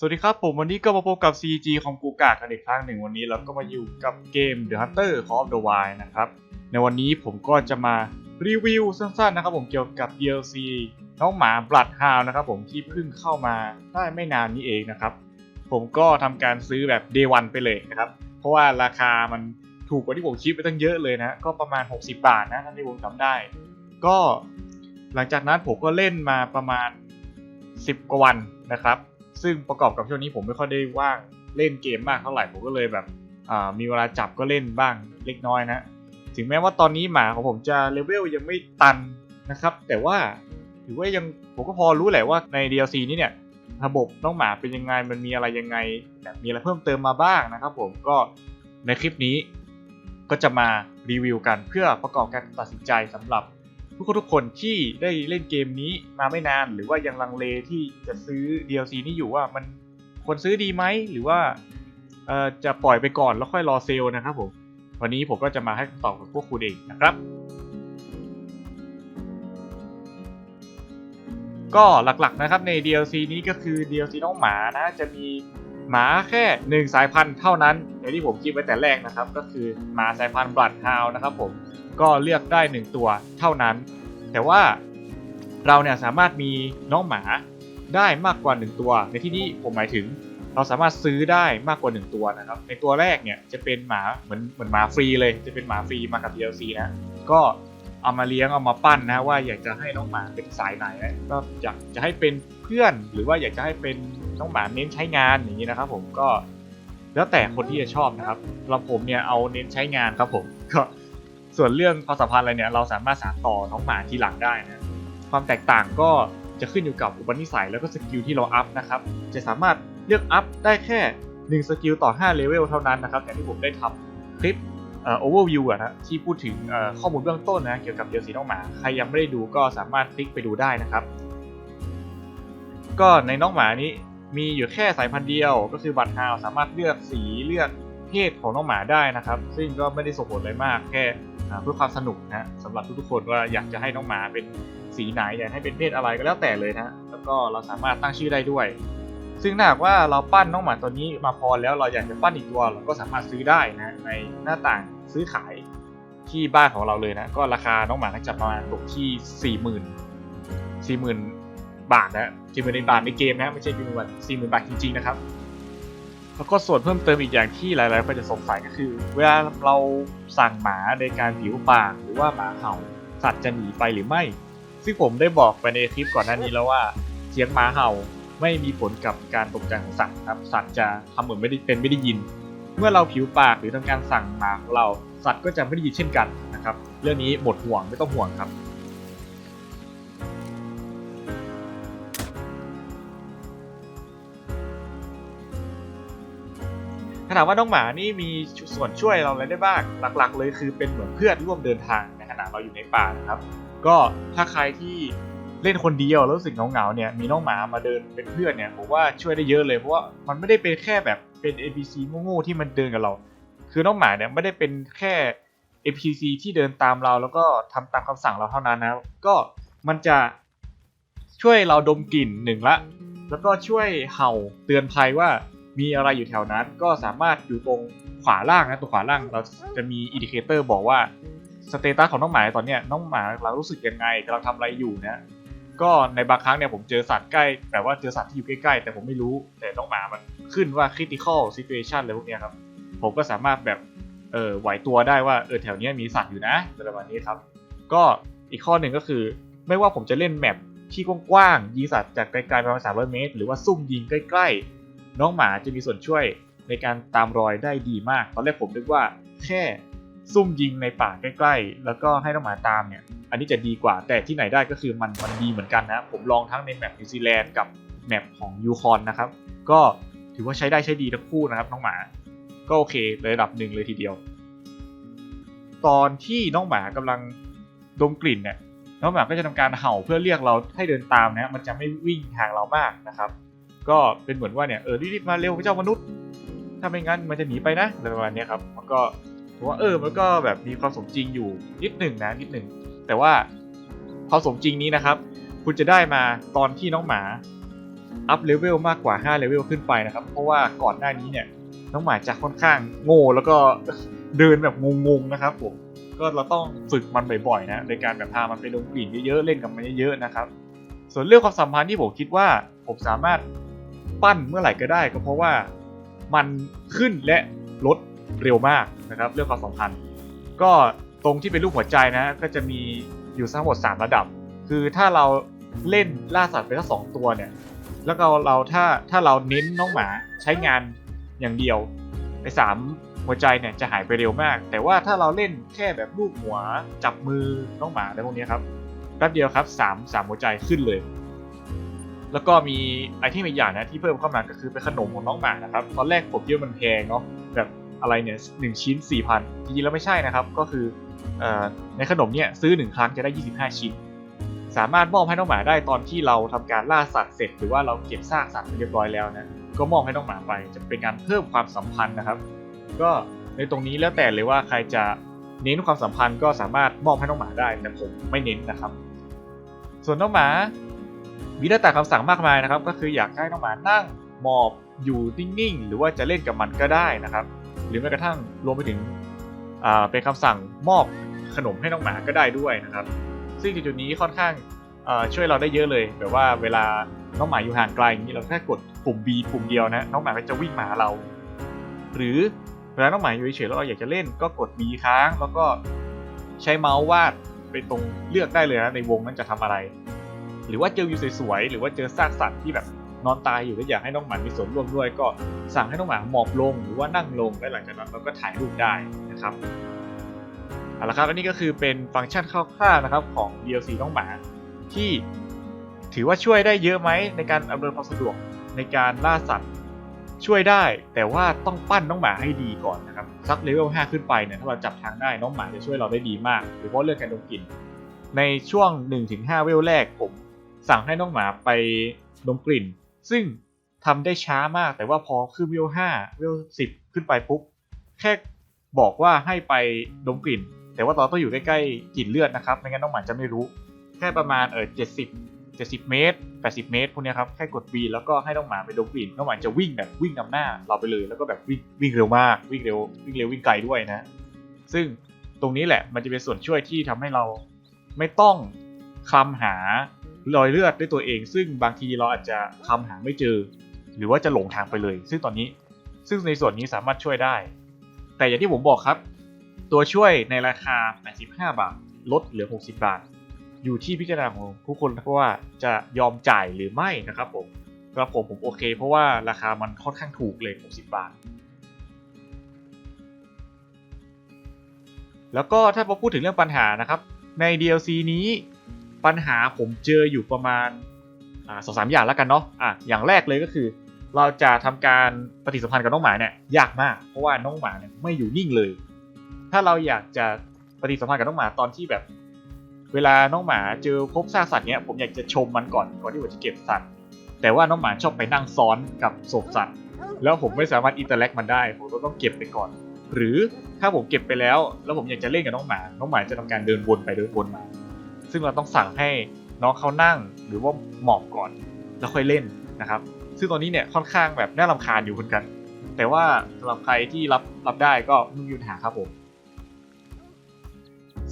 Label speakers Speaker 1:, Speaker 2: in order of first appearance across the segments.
Speaker 1: สวัสดีครับผมวันนี้ก็มาพบกับ CG ของกูกากันอีกครั้งหนึ่งวันนี้เราก็มาอยู่กับเกม The Hunter Call of the Wild นะครับ ในวันนี้ผมก็จะมารีวิวสั้นๆนะครับผมเกี่ยวกับ DLC น้องหมา Blood h o u นะครับผมที่เพิ่งเข้ามาได้ไม่นานนี้เองนะครับ ผมก็ทำการซื้อแบบ Day 1ไปเลยนะครับ เพราะว่าราคามันถูกกว่าที่ผมคิดไปตั้งเยอะเลยนะ ก็ประมาณ 60 บาทนะถ้านที่ผมจำได้ ก็หลังจากนั้นผมก็เล่นมาประมาณ 10 กว่าวันนะครับ ซึ่งประกอบกับช่วงนี้ผมไม่ค่อยได้ว่างเล่นเกมมากเท่าไหร่ผมก็เลยแบบมีเวลาจับก็เล่นบ้างเล็กน้อยนะ ถึงแม้ว่าตอนนี้หมาของผมจะเลเวลยังไม่ตันนะครับ แต่ว่าถือว่ายังผมก็พอรู้แหละว่าใน DLC นี้เนี่ยระบบน้องหมาเป็นยังไงมันมีอะไรยังไงแบบมีอะไรเพิ่มเติมมาบ้างนะครับ ผมก็ในคลิปนี้ก็จะมารีวิวกันเพื่อประกอบการตัดสินใจสำหรับ ทุกคนทุกคนที่ได้เล่นเกมนี้มาไม่นาน หรือว่ายังลังเลที่จะซื้อ DLC นี้อยู่ว่ามันควรซื้อดีไหมหรือว่าจะปล่อยไปก่อนแล้วค่อยรอเซลนะครับผมวันนี้ผมก็จะมาให้คำตอบกับพวกคุณเองนะครับ ก็หลักๆนะครับใน DLC นี้ก็คือ DLC น้องหมานะจะมีหมาแค่หนึ่งสายพันธุ์เท่านั้นอย่างที่ผมคิดไว้แต่แรกนะครับ ก็คือหมาสายพันธุ์บลัดฮาวนะครับผมก็เลือกได้ 1 ตัวเท่านั้น แต่ว่าเราเนี่ยสามารถมีน้องหมาได้มากกว่า 1 ตัว ในที่นี้ผมหมายถึงเราสามารถซื้อได้มากกว่า 1 ตัวนะครับ ในตัวแรกเนี่ยจะเป็นหมาเหมือนเหมือนหมาฟรีเลย จะเป็นหมาฟรีมากับ DLC นะก็เอามาเลี้ยงเอามาปั้นนะว่าอยากจะให้น้องหมาเป็นสายไหนนะก็อยากจะให้เป็นเพื่อน หรือว่าอยากจะให้เป็นน้องหมาเน้นใช้งานอย่างนี้นะครับผมก็แล้วแต่คนที่จะชอบนะครับสำหรับผมเนี่ยเอาเน้นใช้งานครับผมก็ ส่วนเรื่องความสัมพันธ์อะไรเนี่ยเราสามารถสานต่อน้องหมาทีหลังได้นะความแตกต่างก็จะขึ้นอยู่กับอุปนิสัยแล้วก็สกิลที่เราอัพนะครับ จะสามารถเลือกอัพได้แค่ 1 สกิลต่อ 5 เลเวลเท่านั้นนะครับอย่างที่ผมได้ทำคลิปเอ่อ overview อะนะที่พูดถึงข้อมูลเบื้องต้นนะเกี่ยวกับเดียวสีน้องหมา ใครยังไม่ได้ดูก็สามารถคลิกไปดูได้นะครับ ก็ในน้องหมานี้มีอยู่แค่สายพันธุ์เดียว ก็คือบัตรฮาวสามารถเลือกสีเลือก เพศของน้องหมาได้นะครับ ซึ่งก็ไม่ได้ส่งผลอะไรมากแค่เพื่อความสนุกนะสำหรับทุกๆคนว่าอยากจะให้น้องหมาเป็นสีไหนอยากให้เป็นเพศอะไรก็แล้วแต่เลยนะแล้วก็เราสามารถตั้งชื่อได้ด้วย ซึ่งหากว่าเราปั้นน้องหมาตัวนี้มาพอแล้วเราอยากจะปั้นอีกตัวเราก็สามารถซื้อได้นะในหน้าต่างซื้อขายที่บ้านของเราเลยนะก็ราคาน้องหมาก็จะประมาณตกที่สี่หมื่นสี่หมื่นบาทนะสี่หมื่นบาทในเกมนะไม่ใช่สี่หมื่นบาทสี่หมื่นบาทจริงๆนะครับ แล้วก็ส่วนเพิ่มเติมอีกอย่างที่หลายๆคนจะสงสัยก็คือ เวลาเราสั่งหมาในการผิวปากหรือว่าหมาเห่าสัตว์จะหนีไปหรือไม่ ซึ่งผมได้บอกไปในคลิปก่อนหน้านี้แล้วว่าเสียงหมาเห่าไม่มีผลกับการตกใจของสัตว์ครับสัตว์จะทำเหมือนไม่ได้เป็นไม่ได้ยิน เมื่อเราผิวปากหรือทำการสั่งหมาของเรา สัตว์ก็จะไม่ได้ยินเช่นกันนะครับ เรื่องนี้หมดห่วงไม่ต้องห่วงครับ ถ้าถามว่าน้องหมานี่มีส่วนช่วยเราอะไรได้บ้าง หลักๆ เลยคือเป็นเหมือนเพื่อนร่วมเดินทางในขณะเราอยู่ในป่านะครับ ก็ถ้าใครที่เล่นคนเดียวแล้วรู้สึกเหงาๆเนี่ยมีน้องหมามาเดินเป็นเพื่อนเนี่ยผมว่าช่วยได้เยอะเลยเพราะว่ามันไม่ได้เป็นแค่แบบเป็น NPC โง่ๆที่มันเดินกับเรา คือน้องหมาเนี่ยไม่ได้เป็นแค่ NPC ที่เดินตามเราแล้วก็ทำตามคำสั่งเราเท่านั้นนะก็มันจะช่วยเราดมกลิ่นหนึ่งละ แล้วก็ช่วยเห่าเตือนภัยว่า มีอะไรอยู่แถวนั้น ก็สามารถอยู่ตรงขวาล่างนะตัวขวาล่างเราจะมีอินดิเคเตอร์บอกว่าสเตตัสของน้องหมาตอนเนี้ยน้องหมาเรารู้สึกยังไงกำลังทำอะไรอยู่นะก็ในบางครั้งเนี่ยผมเจอสัตว์ใกล้ แต่ว่าเจอสัตว์ที่อยู่ใกล้ๆ แต่ผมไม่รู้แต่น้องหมามันขึ้นว่า critical situation อะไรพวกเนี้ยครับ ผมก็สามารถแบบเออไหวตัวได้ว่าเออแถวเนี้ยมีสัตว์อยู่นะอะไรประมาณนี้ครับ ก็อีกข้อหนึ่งก็คือ ไม่ว่าผมจะเล่นแมปที่กว้างๆยิงสัตว์จากไกลๆประมาณ300 เมตร หรือว่าซุ่มยิงใกล้ ๆ น้องหมาจะมีส่วนช่วยในการตามรอยได้ดีมาก ตอนแรกผมนึกว่าแค่ซุ่มยิงในป่าใกล้ ๆ แล้วก็ให้น้องหมาตามเนี่ย อันนี้จะดีกว่า แต่ที่ไหนได้ก็คือมันมันดีเหมือนกันนะ ผมลองทั้งในแมปนิวซีแลนด์กับแมปของยูคอนนะครับ ก็ถือว่าใช้ได้ใช้ดีทั้งคู่นะครับน้องหมา ก็โอเคระดับหนึ่งเลยทีเดียว ตอนที่น้องหมากำลังดมกลิ่นเนี่ยน้องหมาก็จะทำการเห่าเพื่อเรียกเราให้เดินตามนะ มันจะไม่วิ่งห่างเรามากนะครับ ก็เป็นเหมือนว่าเนี่ยเออรีบมาเร็วเจ้ามนุษย์ ถ้าไม่งั้นมันจะหนีไปนะอะไรประมาณนี้ครับมันก็ผมว่าเออมันก็แบบมีความสมจริงอยู่นิดหนึ่งนะนิดหนึ่งแต่ว่าความสมจริงนี้นะครับ คุณจะได้มาตอนที่น้องหมาอัพเลเวลมากกว่า5เลเวลขึ้นไปนะครับ เพราะว่าก่อนหน้านี้เนี่ยน้องหมาจะค่อนข้างโง่แล้วก็เดินแบบงงๆนะครับผมก็เราต้องฝึกมันบ่อยๆนะในการแบบพามันไปดมกลิ่นเยอะๆเล่นกับมันเยอะๆนะครับ ส่วนเรื่องความสัมพันธ์ที่ผมคิดว่าผมสามารถ ปั้นเมื่อไหร่ก็ได้ก็เพราะว่ามันขึ้นและลดเร็วมากนะครับเรื่องความสัมพันธ์ ก็ตรงที่เป็นรูปหัวใจนะก็จะมีอยู่ทั้งหมด 3 ระดับ คือถ้าเราเล่นล่าสัตว์ไปทั้งสองตัวเนี่ยแล้วก็เราถ้าถ้าเราเน้นน้องหมาใช้งานอย่างเดียวไอ้สามหัวใจเนี่ยจะหายไปเร็วมาก แต่ว่าถ้าเราเล่นแค่แบบลูกหัวจับมือน้องหมาอะไรพวกนี้ครับแป๊บเดียวครับสามสามหัวใจขึ้นเลย แล้วก็มีไอเทมอีกอย่างนะที่เพิ่มเข้ามาก็คือเป็นขนมของน้องหมานะครับตอนแรกผมคิดว่ามันแพงเนาะแบบอะไรเนี่ยหนึ่งชิ้น 4 0 0 0 จริงๆแล้วไม่ใช่นะครับ ก็คืออในขนมเนี่ยซื้อ 1 ครั้งจะได้ 25 ชิ้น สามารถมอบให้น้องหมาได้ตอนที่เราทำการล่าสัตว์เสร็จ หรือว่าเราเก็บซากสัตว์เรียบร้อยแล้วนะก็มอบให้น้องหมาไปจะเป็นการเพิ่มความสัมพันธ์นะครับ ก็ในตรงนี้แล้วแต่เลยว่าใครจะเน้นความสัมพันธ์ก็สามารถมอบให้น้องหมาได้แต่ผมไม่เน้นนะครับ ส่วนน้องหมา มีได้แต่คำสั่งมากมายนะครับ ก็คืออยากให้น้องหมานั่งหมอบอยู่นิ่งๆ หรือว่าจะเล่นกับมันก็ได้นะครับ หรือแม้กระทั่งรวมไปถึงเป็นคำสั่งมอบขนมให้น้องหมาก็ได้ด้วยนะครับ ซึ่งจุดนี้ค่อนข้างช่วยเราได้เยอะเลยแบบว่าเวลาน้องหมาอยู่ห่างไกลอย่างนี้เราแค่กดปุ่ม B ปุ่มเดียวนะน้องหมาก็จะวิ่งมาหาเรา หรือเวลาน้องหมาอยู่เฉยๆแล้วเราอยากจะเล่นก็กด B ค้าง แล้วก็ใช้เมาส์วาดไปตรงเลือกได้เลยนะในวงนั้นจะทำอะไร หรือว่าเจอวิวสวยๆหรือว่าเจอซากสัตว์ที่แบบนอนตายอยู่แล้วอยากให้น้องหมามีส่วนร่วมด้วย ก็สั่งให้น้องหมาหมอบลงหรือว่านั่งลงและหลังจากนั้นเราก็ถ่ายรูปได้นะครับเอาละครับอันนี้ก็คือเป็นฟังก์ชันคร่าวๆนะครับของ DLC น้องหมา ที่ถือว่าช่วยได้เยอะไหมในการอำนวยความสะดวกในการล่าสัตว์ช่วยได้ แต่ว่าต้องปั้นน้องหมาให้ดีก่อนนะครับสักเลเวล5ขึ้นไปเนี่ยถ้าเราจับทางได้น้องหมาจะช่วยเราได้ดีมากโดยเฉพาะเรื่องการดมกลิ่นในช่วง 1-5 เวลแรกผม สั่งให้น้องหมาไปดมกลิ่น ซึ่งทำได้ช้ามากแต่ว่าพอขึ้นเวล5เวล10ขึ้นไปปุ๊บ แค่บอกว่าให้ไปดมกลิ่น แต่ว่าเราต้องอยู่ใกล้ๆกลิ่นเลือดนะครับ ไม่งั้นน้องหมาจะไม่รู้ แค่ประมาณเออ70 70เจ็ดสิบเมตร80เมตรพวกนี้ครับแค่กด V แล้วก็ให้น้องหมาไปดมกลิ่นน้องหมาจะวิ่งแบบวิ่งนำหน้าเราไปเลยแล้วก็แบบวิ่งวิ่งเร็วมากวิ่งเร็ววิ่งเร็ววิ่งไกลด้วยนะ ซึ่งตรงนี้แหละมันจะเป็นส่วนช่วยที่ทำให้เราไม่ต้องคลำหา รอยเลือดด้วยตัวเอง ซึ่งบางทีเราอาจจะคำหาไม่เจอ หรือว่าจะหลงทางไปเลย ซึ่งตอนนี้ซึ่งในส่วนนี้สามารถช่วยได้ แต่อย่างที่ผมบอกครับ ตัวช่วยในราคา 85 บาท ลดเหลือ 60 บาท อยู่ที่พิจารณาของทุกคนเพราะว่าจะยอมจ่ายหรือไม่นะครับผมสำหรับผมผมโอเค เพราะว่าราคามันค่อนข้างถูกเลย 60 บาท แล้วก็ถ้าพอพูดถึงเรื่องปัญหานะครับ ใน DLC นี้ ปัญหาผมเจออยู่ประมาณสองสามอย่างแล้วกันเนาะอะอย่างแรกเลยก็คือ เราจะทำการปฏิสัมพันธ์กับน้องหมาเนี่ยยากมาก เพราะว่าน้องหมาเนี่ยไม่อยู่นิ่งเลย ถ้าเราอยากจะปฏิสัมพันธ์กับน้องหมาตอนที่แบบ เวลาน้องหมาเจอพบซากสัตว์เนี่ยผมอยากจะชมมันก่อนก่อนที่ผมจะเก็บสัตว์แต่ว่าน้องหมาชอบไปนั่งซ้อนกับศพสัตว์ แล้วผมไม่สามารถอินเตอร์แลกมันได้ผมก็ต้องเก็บไปก่อน หรือถ้าผมเก็บไปแล้ว แล้วผมอยากจะเล่นกับน้องหมา น้องหมาจะทำการเดินวนไปเดินวนมา ซึ่งเราต้องสั่งให้น้องเขานั่งหรือว่าหมอบก่อนแล้วค่อยเล่นนะครับ ซึ่งตอนนี้เนี่ยค่อนข้างแบบน่ารำคาญอยู่เหมือนกัน แต่ว่าสำหรับใครที่รับรับได้ก็ไม่มีปัญหาครับผม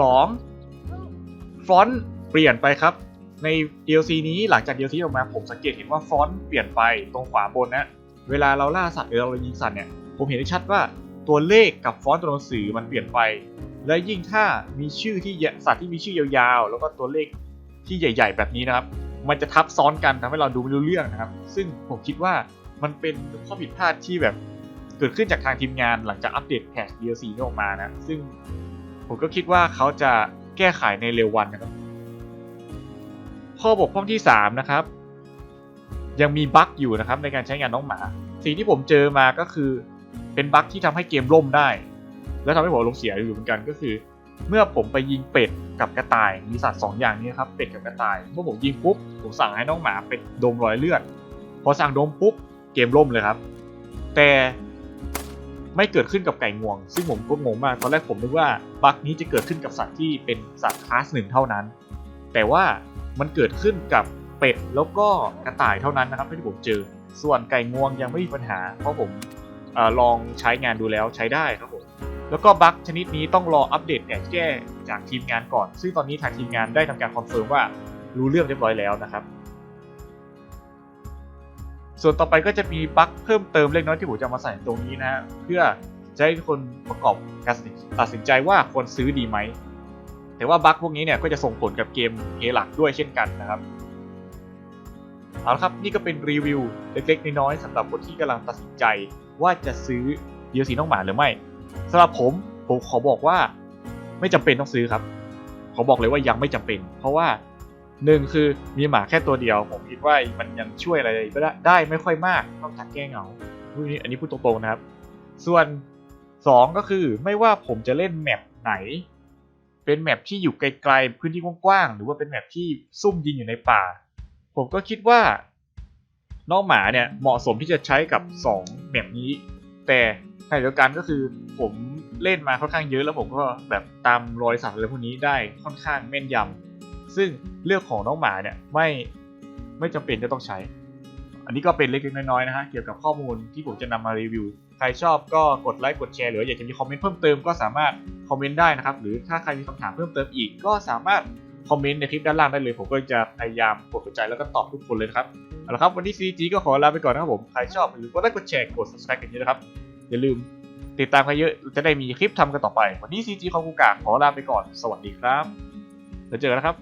Speaker 1: 2. ฟอนต์เปลี่ยนไปครับ ใน DLC นี้หลังจาก DLC ออกมาผมสังเกตเห็นว่าฟอนต์เปลี่ยนไปตรงขวาบนนะ เวลาเราล่าสัตว์หรือเรายิงสัตว์เนี่ยผมเห็นได้ชัดว่า ตัวเลขกับฟอนต์ตัวหนังสือมันเปลี่ยนไป และยิ่งถ้ามีชื่อที่สัตว์ที่มีชื่อยาวๆ แล้วก็ตัวเลขที่ใหญ่ ๆ แบบนี้นะครับ มันจะทับซ้อนกันทำให้เราดูไม่รู้เรื่องนะครับ ซึ่งผมคิดว่ามันเป็นข้อผิดพลาดที่แบบเกิดขึ้นจากทางทีมงานหลังจากอัปเดตแพท DLC นี้ออกมานะ ซึ่งผมก็คิดว่าเขาจะแก้ไขในเร็ววันนะครับ ข้อบกพร่องที่ 3 นะครับ ยังมีบั๊กอยู่นะครับในการใช้งานน้องหมา สิ่งที่ผมเจอมาก็คือ เป็นบั๊กที่ทำให้เกมล่มได้ แล้วทำให้ผมอารมณ์เสียอยู่เหมือนกันก็คือ เมื่อผมไปยิงเป็ดกับกระต่ายมีสัตว์สองอย่างนี้ครับเป็ดกับกระต่ายเมื่อผมยิงปุ๊บผมสั่งให้น้องหมาเป็ดดมรอยเลือดพอสั่งดมปุ๊บเกมล่มเลยครับ แต่ไม่เกิดขึ้นกับไก่งวง ซึ่งผมก็งงมากตอนแรกผมนึกว่าบั๊กนี้จะเกิดขึ้นกับสัตว์ที่เป็นสัตว์คลาสหนึ่งเท่านั้น แต่ว่ามันเกิดขึ้นกับเป็ดแล้วก็กระต่ายเท่านั้นนะครับที่ผมเจอ ส่วนไก่งวงยังไม่มีปัญหา เพราะผม อลองใช้งานดูแล้วใช้ได้ครับผมแล้วก็บั๊กชนิดนี้ต้องรออัปเดตแก้แก้จากทีมงานก่อน ซึ่งตอนนี้ทางทีมงานได้ทำการคอนเฟิร์มว่ารู้เรื่องเรียบร้อยแล้วนะครับ ส่วนต่อไปก็จะมีบั๊กเพิ่มเติมเล็กน้อยที่ผมจะมาใส่ตรงนี้นะฮะเพื่อจะให้คนประกอบการตัดสินใจว่าควรซื้อดีไหม แต่ว่าบั๊กพวกนี้เนี่ยก็จะส่งผลกับเกมเพลย์หลักด้วยเช่นกันนะครับ เอาละครับนี่ก็เป็นรีวิวเล็กๆน้อยๆสำหรับคนที่กำลังตัดสินใจว่าจะซื้อ DLC น้องหมาหรือไม่สำหรับผมผมขอบอกว่าไม่จำเป็นต้องซื้อครับขอบอกเลยว่ายังไม่จำเป็น เพราะว่าหนึ่งคือมีหมาแค่ตัวเดียว ผมคิดว่ามันยังช่วยอะไรก็ได้ได้ไม่ค่อยมากนอกจากแก้เหงาพูดนี้อันนี้พูดตรงๆนะครับ ส่วนสองก็คือไม่ว่าผมจะเล่นแมปไหน เป็นแมปที่อยู่ไกลๆพื้นที่กว้างๆหรือว่าเป็นแมปที่ซุ่มยิงอยู่ในป่า ผมก็คิดว่าน้องหมาเนี่ยเหมาะสมที่จะใช้กับ 2แมปนี้ แต่ขณะเดียวกันก็คือผมเล่นมาค่อนข้างเยอะแล้วผมก็แบบตามรอยสัตว์อะไรพวกนี้ได้ค่อนข้างแม่นยำซึ่งเรื่องของน้องหมาเนี่ยไม่ไม่จำเป็นจะต้องใช้ อันนี้ก็เป็นเล็กๆน้อยๆนะฮะเกี่ยวกับข้อมูลที่ผมจะนำมารีวิว ใครชอบก็กดไลค์กดแชร์หรืออยากจะมีคอมเมนต์เพิ่มเติมก็สามารถคอมเมนต์ได้นะครับหรือถ้าใครมีคำถามเพิ่มเติมอีกก็สามารถ คอมเมนต์ในคลิปด้านล่างได้เลย ผมก็จะพยายามกดสนใจแล้วก็ตอบทุกคนเลยนะครับเอาละครับวันนี้ CG ก็ขอลาไปก่อนนะครับผมใครชอบอย่าลือกดไลค์กดแชร์กด subscribe กันเยอะนะครับอย่าลืมติดตามกันเยอะจะได้มีคลิปทำกันต่อไป วันนี้ CG ของกูกาขอลาไปก่อนสวัสดีครับแล้วเจอกันนะครับ